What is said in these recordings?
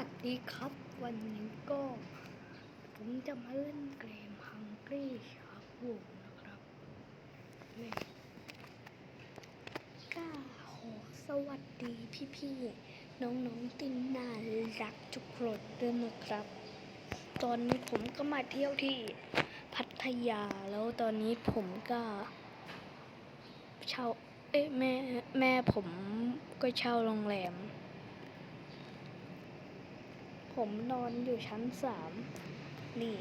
วัสดีครับ วันนี้ก็ ผมจะมาเล่นเกม Hungry Shark w o นะครับนี่ก็ขอสวัสดีพี่ๆ น้องๆตินนารักทุกคนด้วยนะครับ ตอนนี้ผมก็มาเที่ยวที่พัทยาแล้วตอนนี้ผมก็เช่าเอ๊ะแม่แม่ผมก็เช่าโรงแรม ผมนอนอยู่ชั้นสามนี่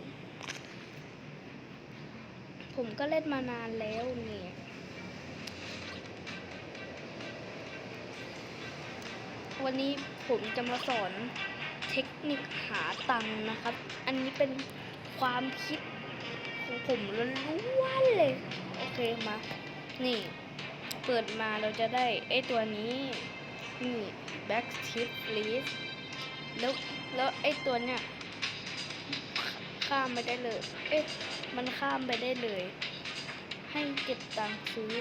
ผมก็เล่นมานานแล้วนี่วันนี้ผมจะมาสอนเทคนิคหาตังค์นะครับ อันนี้เป็นความคิดของผมล้วนๆเลย โอเคมา นี่ เปิดมาเราจะได้ไอตัวนี้ นี่ back tip list แล้วแล้วไอ้ตัวเนี้ยข้ามไปได้เลย เอ๊ะ มันข้ามไปได้เลย ให้เก็บตังค์ซื้อ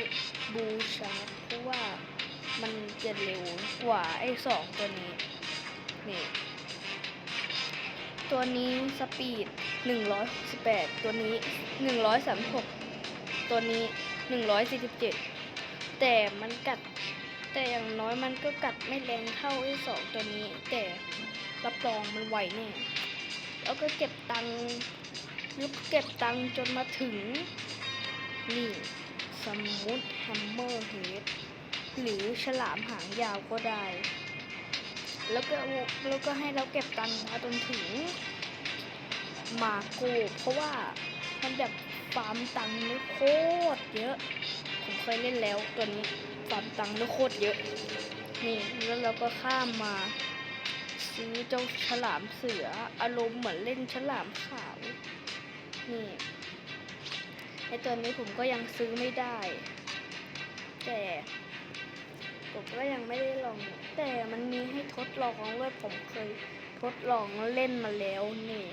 บูชาเพราะว่ามันจะเร็วกว่าไอ้สองตัวนี้ นี่ ตัวนี้สปีด168ตัวนี้ 136 ตัวนี้ 147 แต่มันกัด แต่อย่างน้อยมันก็กัดไม่แรงเท่าไอ้สองตัวนี้ แต่รับรองมันไหวแน่แล้วก็เก็บตังค์ล้วก็เก็บตังค์จนมาถึง นี่ สมุดแฮมเมอร์เฮดหรือฉลามหางยาวก็ได้ แล้วก็แล้วก็ให้เราเก็บตังค์มาจนถึง มาโกเพราะว่ามันแบบฟาร์มตังค์นี่โคตรเยอะ ผมเคยเล่นแล้วตัวนี้ ฟาร์มตังค์นี่โคตรเยอะ นี่แล้วเราก็ข้ามมา ซื้อเจ้าฉลามเสือ อารมณ์เหมือนเล่นฉลามขาว นี่ไอตัวนี้ผมก็ยังซื้อไม่ได้ แต่ผมก็ยังไม่ได้ลอง แต่มันมีให้ทดลองด้วยผมเคยทดลองเล่นมาแล้วนี่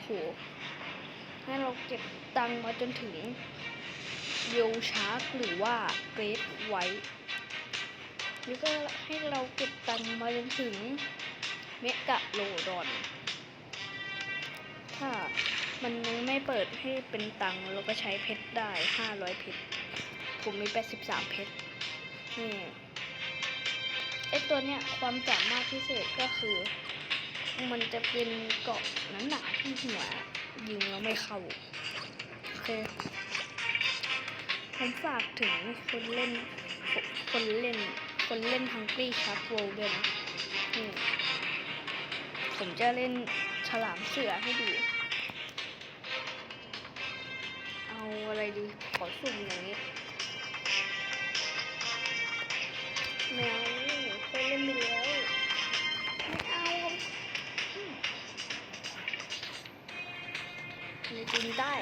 โหให้เราเก็บตังค์มาจนถึง เยวชาร์กหรือว่าเกรดไว้นี่ก็ให้เราเก็บตังค์มาจนถึงเมกะโลดอน ถ้ามันยังไม่เปิดให้เป็นตังค์เราก็ใช้เพชรได้ 500 เพชร ผมมี 83 เพชร นี่ไอตัวเนี้ยความสามารถพิเศษก็คือ มันจะเป็นเกาะหนาๆที่หัวยิงแล้วไม่เข้า โอเค ผมฝากถึงคนเล่น คนเล่น คนเล่นทังกี้ชาร์ปโวด้วยนะผมจะเล่นฉลามเสือให้ดู เอาอะไรดี ขอสุ่มอย่างนี้ แมวเคยเล่นไปแล้วไม่เอาอืมมีจริงได้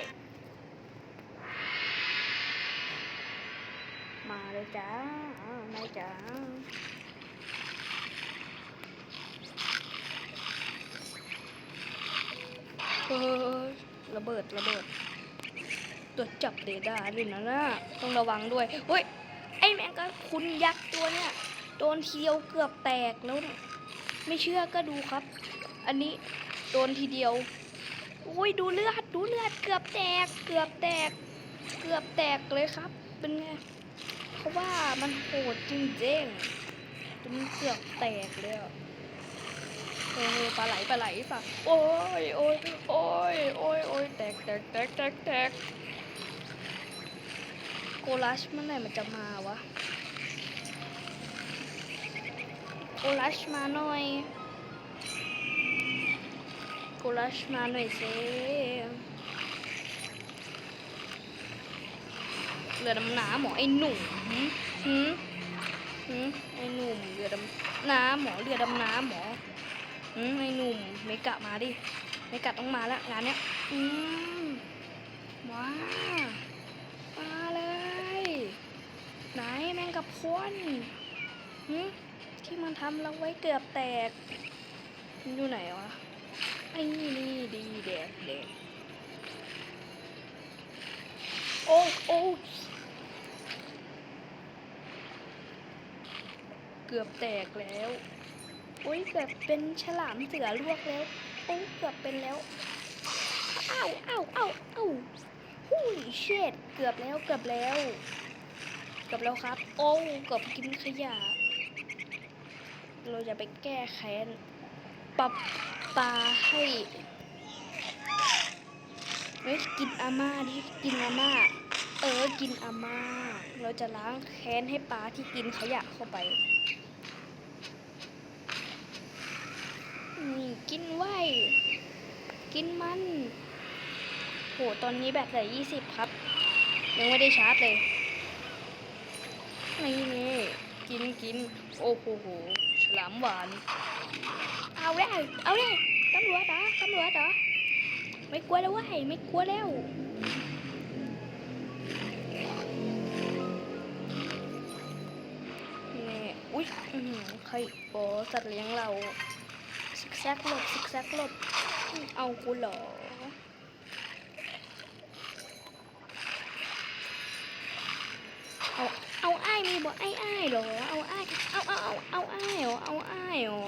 มาเลยจ้าอ่ามาจ้าเฮ้ยระเบิดระเบิดตัวจับเรดาด้วยนะน่ะต้องระวังด้วยเฮ้ยไอแมงกะพุนยักษ์ตัวเนี่ยโดนทีเดียวเกือบแตกแล้วเนี่ยไม่เชื่อก็ดูครับ อันนี้โดนทีเดียวโอ้ยดูเลือดดูเลือดเกือบแตกเกือบแตก เกือบแตกเลยครับ เป็นไง ราะว่ามันโหดจริงๆจนเกือบแตกเลยอะเออปลาไหลปลาไหลป่ะโอ้ยโอ้ยโอ้ยโอ้ยโอ้ยแตกแตกแตกแตกแตกโกลัชเมื่อไหร่มันจะมาวะโกลัชมาหน่อยโกลัชมาหน่อยสิ เรือดำน้ำหมอไอ้หนุ่มหืมหืมหืมไอ้หนุ่มเรือดำน้ำหมอเรือดำน้ำหมอหืมไอ้หนุ่มเมกะมาดิเมกะต้องมาแล้วงานเนี้ยอืมว้ามาเลย ไหนแมงกะพรุนหืมที่มันทำเราไว้เกือบแตกอยู่ไหนวะไอ้นี่ดีแดกแดกโอ้โอ้ เกือบแตกแล้วโอ้ยเกือบเป็นฉลามเสือลวกแล้วโอ้ยเกือบเป็นแล้วอ้าวอ้าวอ้าวอ้าวหุ้ยเช็ดเกือบแล้วเกือบแล้วเกือบแล้วครับ โอ้เกือบกินขยะ เราจะไปแก้แค้นปรับปลาให้เฮ้ยกินอาม่าดิกินอาม่าเออกินอาม่า เราจะล้างแค้นให้ปลาที่กินขยะเข้าไป นี่ กินไว้ กินมัน โห ตอนนี้แบตเหลือยี่สิบครับ ยังไม่ได้ชาร์จเลยนี่นี่กินกิน โอ้โหฉลามหวาน เอาได้เอาได้ตำรวจเหรอตำรวจเหรอไม่กลัวแล้วเว้ยไม่กลัวแล้วนี่อุ้ยใครโอสัตว์เลี้ยงเรา แซกหลบซิกแซกหลบอื้อเอากูเหรอเอาเอาอ้ายมีบอกไอ้อ้ายเหรอเอาอ้ายเอาเอาเอาเอาอ้ายเหรอเอาอ้ายเหรอ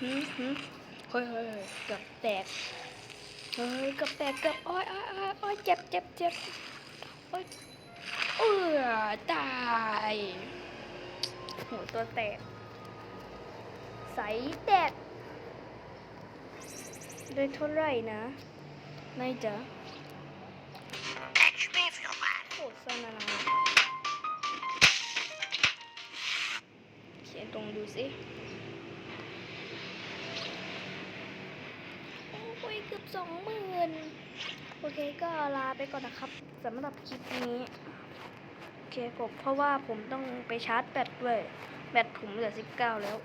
หืมหืมเฮ้ยเฮ้ยเฮ้ยเกือบแตกเฮ้ยเกือบแตกเกือบโอ้ยโอ้ยโอ้ยโอ้ยเจ็บเจ็บเจ็บโอ้ยเออตายโหตัวแตกใสแตก ได้เท่าไหร่นะนายจ๊ะ Catch me if you like. โหสนานาเขียนตรงดูสิโอ้ยเกือบสองหมื่นโอเคก็ลาไปก่อนนะครับสำหรับคลิปนี้โอเคผมเพราะว่าผมต้องไปชาร์จแบตด้วยแบตผมเหลือ 19 แล้ว